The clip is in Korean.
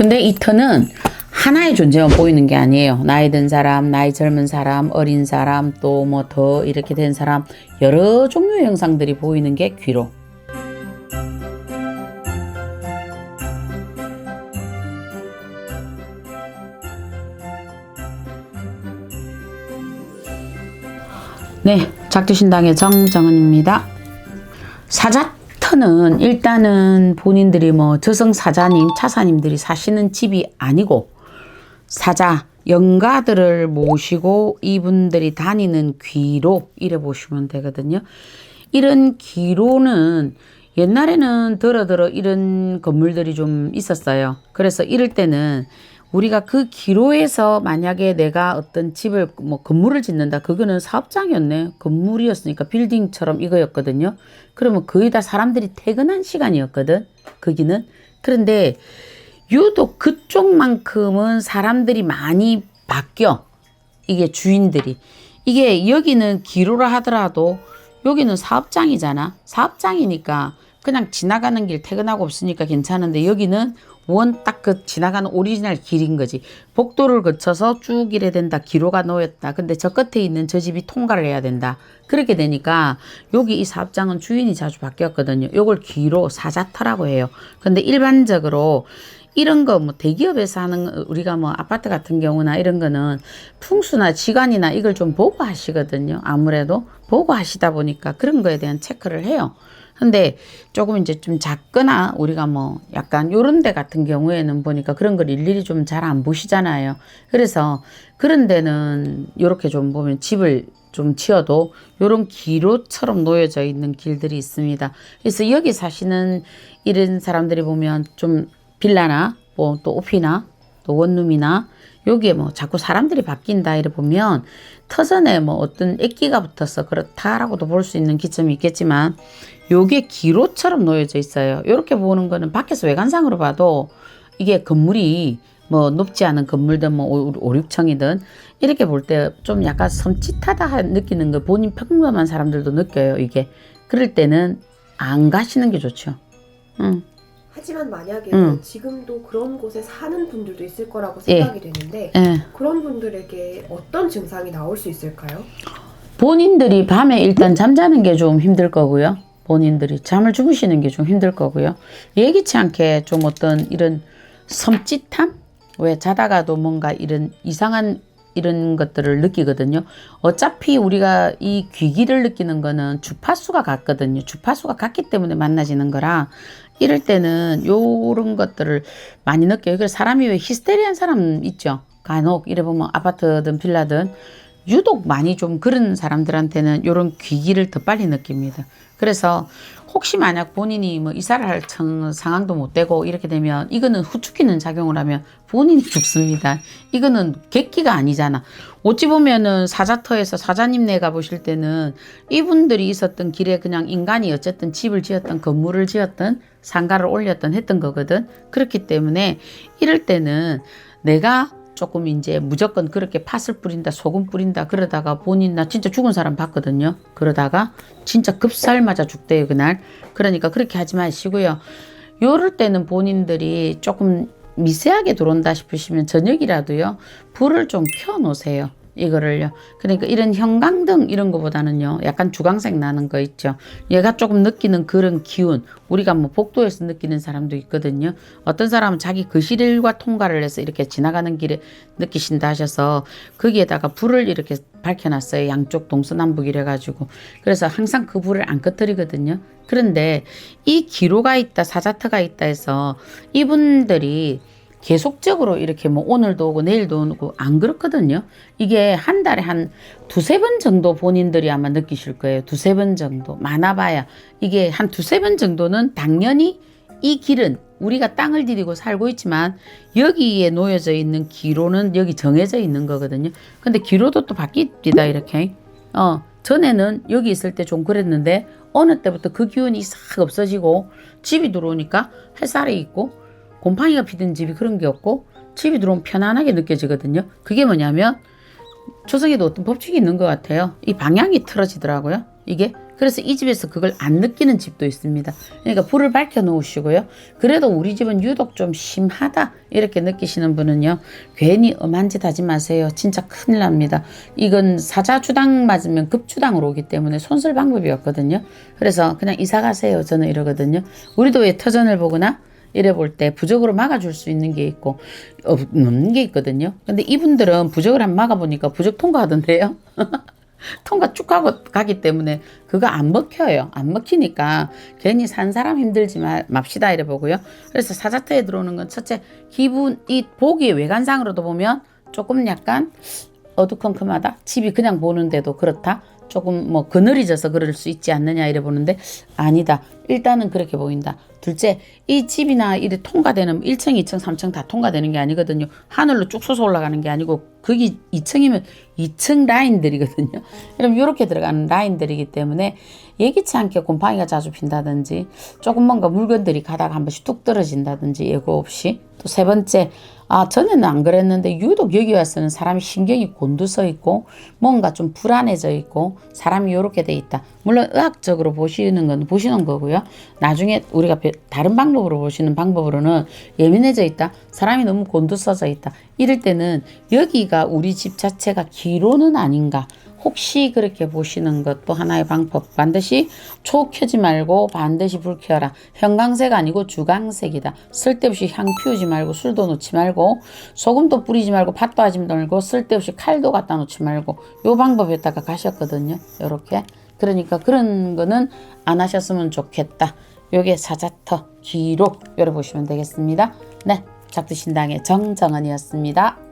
근데 이 터는 하나의 존재만 보이는 게 아니에요. 나이 든 사람, 나이 젊은 사람, 어린 사람, 또 뭐 더 이렇게 된 사람, 여러 종류의 형상들이 보이는 게 귀로. 네, 작두신당의 정정은입니다. 사자 터는 일단은 본인들이 뭐 저승사자님, 차사님들이 사시는 집이 아니고 사자, 영가들을 모시고 이분들이 다니는 귀로 이래 보시면 되거든요. 이런 귀로는 옛날에는 더러더러 이런 건물들이 좀 있었어요. 그래서 이럴 때는 우리가 그 기로에서 만약에 내가 어떤 집을 뭐 건물을 짓는다. 그거는 사업장이었네. 건물이었으니까 빌딩처럼 이거였거든요. 그러면 거의 다 사람들이 퇴근한 시간이었거든. 거기는. 그런데 유독 그쪽만큼은 사람들이 많이 바뀌어. 이게 주인들이. 이게 여기는 기로라 하더라도 여기는 사업장이잖아. 사업장이니까 그냥 지나가는 길 퇴근하고 없으니까 괜찮은데 여기는 원 딱 그 지나가는 오리지널 길인 거지. 복도를 거쳐서 쭉 이래 된다. 기로가 놓였다. 근데 저 끝에 있는 저 집이 통과를 해야 된다. 그렇게 되니까 여기 이 사업장은 주인이 자주 바뀌었거든요. 요걸 기로 사자터라고 해요. 근데 일반적으로 이런 거 뭐 대기업에서 하는 우리가 뭐 아파트 같은 경우나 이런 거는 풍수나 지관이나 이걸 좀 보고 하시거든요. 아무래도 보고 하시다 보니까 그런 거에 대한 체크를 해요. 근데 조금 이제 좀 작거나 우리가 뭐 약간 요런 데 같은 경우에는 보니까 그런 걸 일일이 좀 잘 안 보시잖아요. 그래서 그런 데는 요렇게 좀 보면 집을 좀 치어도 요런 기로처럼 놓여져 있는 길들이 있습니다. 그래서 여기 사시는 이런 사람들이 보면 좀 빌라나 뭐 또 오피나 또 원룸이나 여기에 뭐 자꾸 사람들이 바뀐다 이래 보면 터전에 뭐 어떤 액기가 붙어서 그렇다라고도 볼 수 있는 기점이 있겠지만 요게 기로처럼 놓여져 있어요. 이렇게 보는 거는 밖에서 외관상으로 봐도 이게 건물이 뭐 높지 않은 건물든 뭐 5, 6층이든 이렇게 볼 때 좀 약간 섬찟하다 느끼는 거 본인 평범한 사람들도 느껴요. 이게 그럴 때는 안 가시는 게 좋죠. 응. 하지만 만약에 음. 지금도 그런 곳에 사는 분들도 있을 거라고 예. 생각이 되는데 예. 그런 분들에게 어떤 증상이 나올 수 있을까요? 본인들이 밤에 일단 잠자는 게 좀 힘들 거고요. 본인들이 잠을 주무시는 게 좀 힘들 거고요. 예기치 않게 좀 어떤 이런 섬찟함? 왜 자다가도 뭔가 이런 이상한 이런 것들을 느끼거든요. 어차피 우리가 이 귀기를 느끼는 거는 주파수가 같거든요. 주파수가 같기 때문에 만나지는 거라 이럴 때는 요런 것들을 많이 느껴요. 그래서 사람이 왜 히스테리한 사람 있죠. 간혹 이래 보면 아파트든 빌라든 유독 많이 좀 그런 사람들한테는 요런 귀기를 더 빨리 느낍니다. 그래서 혹시 만약 본인이 뭐 이사를 할 청- 상황도 못 되고 이렇게 되면 이거는 후추기는 작용을 하면 본인이 죽습니다. 이거는 객기가 아니잖아. 어찌 보면은 사자터에서 사자님네 가 보실 때는 이분들이 있었던 길에 그냥 인간이 어쨌든 집을 지었던 건물을 지었던 상가를 올렸던 했던 거거든. 그렇기 때문에 이럴 때는 내가 조금 이제 무조건 그렇게 팥을 뿌린다, 소금 뿌린다, 그러다가 본인 나 진짜 죽은 사람 봤거든요. 그러다가 진짜 급살 맞아 죽대요, 그날. 그러니까 그렇게 하지 마시고요. 요럴 때는 본인들이 조금 미세하게 들어온다 싶으시면 저녁이라도요, 불을 좀 켜 놓으세요. 이거를요. 그러니까 이런 형광등 이런 거보다는요, 약간 주광색 나는 거 있죠. 얘가 조금 느끼는 그런 기운, 우리가 뭐 복도에서 느끼는 사람도 있거든요. 어떤 사람은 자기 거실과 통과를 해서 이렇게 지나가는 길에 느끼신다 하셔서 거기에다가 불을 이렇게 밝혀놨어요. 양쪽 동서남북 이래 가지고. 그래서 항상 그 불을 안 꺼뜨리거든요. 그런데 이 기로가 있다, 사자터가 있다 해서 이분들이 계속적으로 이렇게 뭐 오늘도 오고 내일도 오고 안 그렇거든요. 이게 한 달에 한 두세 번 정도 본인들이 아마 느끼실 거예요. 두세 번 정도. 많아봐야. 이게 한 두세 번 정도는 당연히 이 길은 우리가 땅을 디디고 살고 있지만 여기에 놓여져 있는 기로는 여기 정해져 있는 거거든요. 근데 기로도 또 바뀝니다. 이렇게. 어, 전에는 여기 있을 때 좀 그랬는데 어느 때부터 그 기운이 싹 없어지고 집이 들어오니까 햇살이 있고 곰팡이가 피든 집이 그런 게 없고 집이 들어오면 편안하게 느껴지거든요. 그게 뭐냐면 조성에도 어떤 법칙이 있는 것 같아요. 이 방향이 틀어지더라고요. 이게 그래서 이 집에서 그걸 안 느끼는 집도 있습니다. 그러니까 불을 밝혀 놓으시고요. 그래도 우리 집은 유독 좀 심하다 이렇게 느끼시는 분은요. 괜히 엄한 짓 하지 마세요. 진짜 큰일 납니다. 이건 사자주당 맞으면 급주당으로 오기 때문에 손쓸 방법이 없거든요. 그래서 그냥 이사 가세요. 저는 이러거든요. 우리도 왜 터전을 보거나 이래 볼 때 부적으로 막아줄 수 있는 게 있고 없는 게 있거든요. 근데 이분들은 부적을 한번 막아보니까 부적 통과하던데요. 통과 쭉 하고 가기 때문에 그거 안 먹혀요. 안 먹히니까 괜히 산 사람 힘들지 마, 맙시다 이래 보고요. 그래서 사자터에 들어오는 건 첫째 기분 이 보기 외관상으로도 보면 조금 약간 어두컴컴하다. 집이 그냥 보는데도 그렇다. 조금 뭐 그늘이 져서 그럴 수 있지 않느냐 이래 보는데 아니다. 일단은 그렇게 보인다. 둘째, 이 집이나 이래 통과되는 1층, 2층, 3층 다 통과되는 게 아니거든요. 하늘로 쭉 솟아 올라가는 게 아니고 거기 2층이면 2층 라인들이거든요. 그럼 이렇게 들어가는 라인들이기 때문에 예기치 않게 곰팡이가 자주 핀다든지 조금 뭔가 물건들이 가다가 한 번씩 뚝 떨어진다든지 예고 없이 또 세 번째 아 전에는 안 그랬는데 유독 여기 와서는 사람이 신경이 곤두서 있고 뭔가 좀 불안해져 있고 사람이 이렇게 돼 있다. 물론 의학적으로 보시는 건 보시는 거고요. 나중에 우리가 배- 다른 방법으로 보시는 방법으로는 예민해져 있다. 사람이 너무 곤두서져 있다. 이럴 때는 여기가 우리 집 자체가 기로는 아닌가. 혹시 그렇게 보시는 것도 하나의 방법. 반드시 초 켜지 말고 반드시 불 켜라. 형광색 아니고 주광색이다. 쓸데없이 향 피우지 말고 술도 놓지 말고 소금도 뿌리지 말고 팥도 하지 말고 쓸데없이 칼도 갖다 놓지 말고 요 방법에다가 가셨거든요. 요렇게. 그러니까 그런 거는 안 하셨으면 좋겠다. 요게 사자터 기록 열어보시면 되겠습니다. 네. 작두신당의 정정은이었습니다.